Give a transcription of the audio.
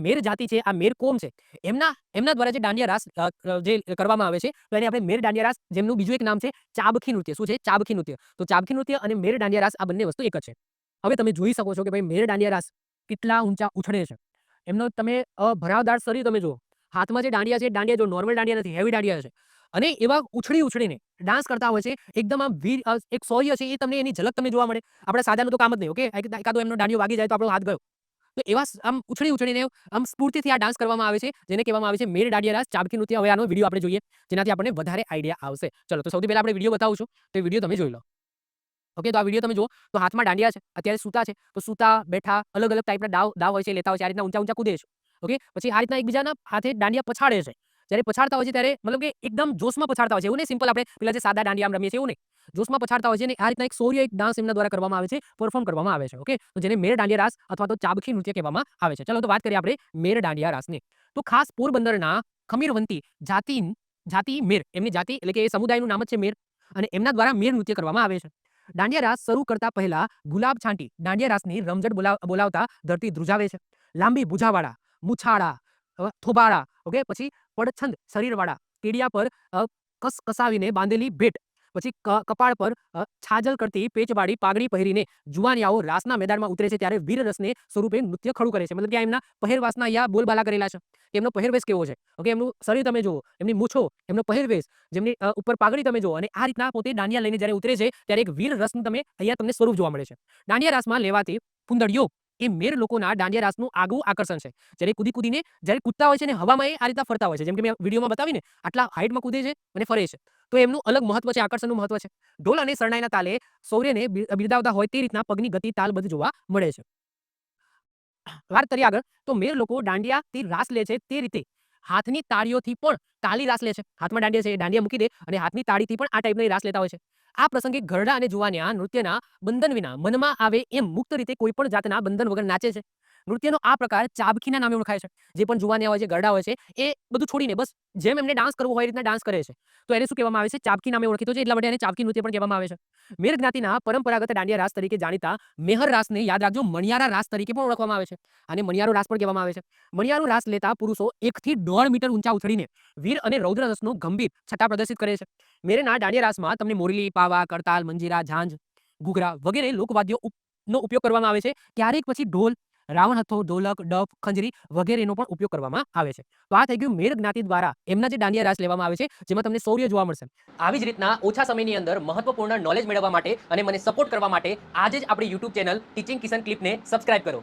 મેર જાતિ છે, આ મેર કોમ છે. એમના એમના દ્વારા જે દાંડિયા રાસ જે કરવામાં આવે છે, તો એને આપણે મેર દાંડિયા રાસ જેમનું બીજું એક નામ છે, ચાબખી નૃત્ય. શું છે? ચાબખી નૃત્ય. તો ચાબખી નૃત્ય અને મેર દાંડિયા રાસ આ બંને વસ્તુ એક જ છે. હવે તમે જોઈ શકો છો કે ભાઈ મેર દાંડિયા રાસ કેટલા ઊંચા ઉછળે છે. એમનો તમે ભરાવદાર શરીર તમે જુઓ. હાથમાં જે દાંડિયા છે દાંડિયા જો નોર્મલ દાંડિયા નથી હેવી દાંડિયા છે. અને એવા ઉછળી ઉછળીને ડાન્સ કરતા હોય છે, એકદમ આમ વીર એક શૌર્ય છે, એ તમને એની ઝલક તમને જોવા મળે. આપણે સાદાનું તો કામ જ નહીં, ઓકે? એક- એકાદો એમનો દાંડિયો વાગી જાય તો આપણો હાથ ગયો. તો એવા આમ ઉછળી ઉછળીને આમ સ્ફૂર્તિથી આ ડાન્સ કરવામાં આવે છે, જેને કહેવામાં આવે છે મેર દાંડિયા રાસ, ચાબકી નૃત્ય. હવે આનો વીડિયો આપણે જોઈએ, જેનાથી આપણને વધારે આઈડિયા આવશે. ચલો, તો સૌથી પહેલા આપણે વીડિયો બતાવું છું. તો એ વીડિયો તમે જોઈ લો. ઓકે તો આ વીડિયો તમે જુઓ, તો હાથમાં દાંડિયા છે, અત્યારે સૂતા છે. તો સૂતા, બેઠા, અલગ અલગ ટાઈપના દાવ દાવ હોય છે લેતા હોય છે, આ રીતના ઊંચા ઊંચા કૂદે છે. ઓકે પછી આ રીતના એકબીજાના હાથે દાંડિયા પછાડે છે. જ્યારે પછાડતા હોય છે ત્યારે મતલબ કે એકદમ જોશમાં પછાડતા હોય છે એવું સિમ્પલ આપણે પેલા જે સાદા દાંડિયા આમ રમીએ છીએ, એવું નહીં. જોશમાં પછાડતા હોય છે અને આ રીતના એક સૌર્ય એક ડાન્સ એમના દ્વારા કરવામાં આવે છે પરફોર્મ કરવામાં આવે છે ઓકે તો જેને મેર દાંડિયા રાસ અથવા તો ચાબખી નૃત્ય કહેવામાં આવે છે. ચલો, તો વાત કરીએ આપણે મેર દાંડિયા રાસની. તો ખાસ પોરબંદરના ખમીરવંતી, જાતિ જાતિ મેર, એમની જાતિ એટલે કે એ સમુદાયનું નામ જ છે મેર, અને એમના દ્વારા મેર નૃત્ય કરવામાં આવે છે. દાંડિયા રાસ શરૂ કરતા પહેલા ગુલાબ છાંટી, દાંડિયા રાસની રમઝટ બોલાવ, બોલાવતા ધરતી ધ્રુજાવે છે. લાંબી ભૂજાવાળા, મૂછાળા થોબાળા, ઓકે? પછી પડછંદ, શરીરવાળા, કેડિયા પર કસ કસાવીને બાંધેલી ભેટ. પછી કપાળ પર છાજલ કરતી પેચવાળી પાઘડી પહેરીને જુવાનિયાઓ રાસના મેદાનમાં ઉતરે છે ત્યારે વીર રસને સ્વરૂપે નૃત્ય ખડું કરે છે. મતલબ કે એમના પહેરવાસના અહીંયા બોલબાલા કરેલા છે. એમનો પહેરવેશ કેવો છે? ઓકે, એમનું શરીર તમે જુઓ, એમની મૂછો, એમનો પહેરવેશ, જેમની ઉપર પાઘડી તમે જુઓ અને આ રીતના પોતે દાંડિયા લઈને જ્યારે ઉતરે છે, ત્યારે એક વીર રસનું તમે અહીંયા તમને સ્વરૂપ જોવા મળે છે. દાંડિયા રાસમાં લેવાતી ફુંદડીઓ એ મેર લોકોના દાંડિયા રાસનું આગવું આકર્ષણ છે. જ્યારે કૂદી કૂદીને જ્યારે કૂદતા હોય છે ને હવામાં એ આ રીતના ફરતા હોય છે. જેમ કે મેં વિડીયોમાં બતાવીને આટલા હાઇટમાં કૂદે છે અને ફરે છે. તો એમનું અલગ મહત્વ છે, આકર્ષણનું મહત્વ છે. ઢોલ અને શરણાઈના તાલે સૌર્યને બિરદાવતા હોય તે રીતના પગની ગતિ તાલ બધું જોવા મળે છે. વાત કરીએ આગળ, તો મેર લોકો દાંડિયાથી રાસ લે છે તે રીતે હાથની તાળીઓથી પણ તાળી રાસ લે છે. હાથમાં દાંડિયા છે દાંડિયા મૂકી દે અને હાથની તાળીથી પણ આ ટાઈપની રાસ લેતા હોય છે. આ પ્રસંગે ઘરડા અને જુવાનિયા નૃત્યના બંધન વિના મનમાં આવે એમ મુક્ત રીતે કોઈ પણ જાતના બંધન વગર નાચે છે. નૃત્યનો આ પ્રકાર ચાબખીના નામે ઓળખાય છે. જે પણ જુવાનિયા હોય છે, ગરડા હોય છે, એ બધું છોડીને બસ જેમ એમને ડાન્સ કરવો હોય રીતના ડાન્સ કરે છે. તો એને શું કહેવામાં આવે છે? ચાબકી નામે ઓળખીતો છે, એટલા માટે એને ચાબકી નૃત્ય પણ કહેવામાં આવે છે. મેર જ્ઞાતિના પરંપરાગત દાંડિયા રાસ તરીકે જાણીતા મેહર રાસને યાદ રાખજો. મણિયારા રાસ તરીકે પણ ઓળખવામાં આવે છે અને મણિયારો રાસ પણ કહેવામાં આવે છે. મણિયારો રાસ લેતા પુરુષો એકથી દોઢ મીટર ઊંચા ઉછળીને વીર અને રૌદ્ર રસનો ગંભીર છટા પ્રદર્શિત કરે છે. મેરેના દાંડિયા રાસમાં તમને મોરલી, પાવા, કરતાલ, મંજીરા, ઝાંઝ, ઘૂઘરા વગેરે લોકવાદ્યો નો ઉપયોગ કરવામાં આવે છે. ક્યારેક પછી ઢોલ રાવણ હથ્થો ઢોલક, ડફ, ખંજરી વગેરેનો પણ ઉપયોગ કરવામાં આવે છે. તો આ થઈ ગયું મેર જ્ઞાતિ દ્વારા એમના જે દાંડિયા રાસ લેવામાં આવે છે, જેમાં તમને શૌર્ય જોવા મળશે. આવી જ રીતના ઓછા સમયની અંદર મહત્વપૂર્ણ નોલેજ મેળવવા માટે અને મને સપોર્ટ કરવા માટે આજે જ આપણી યુટ્યુબ ચેનલ ટીચિંગ કિશન ક્લિપને સબસ્ક્રાઇબ કરો.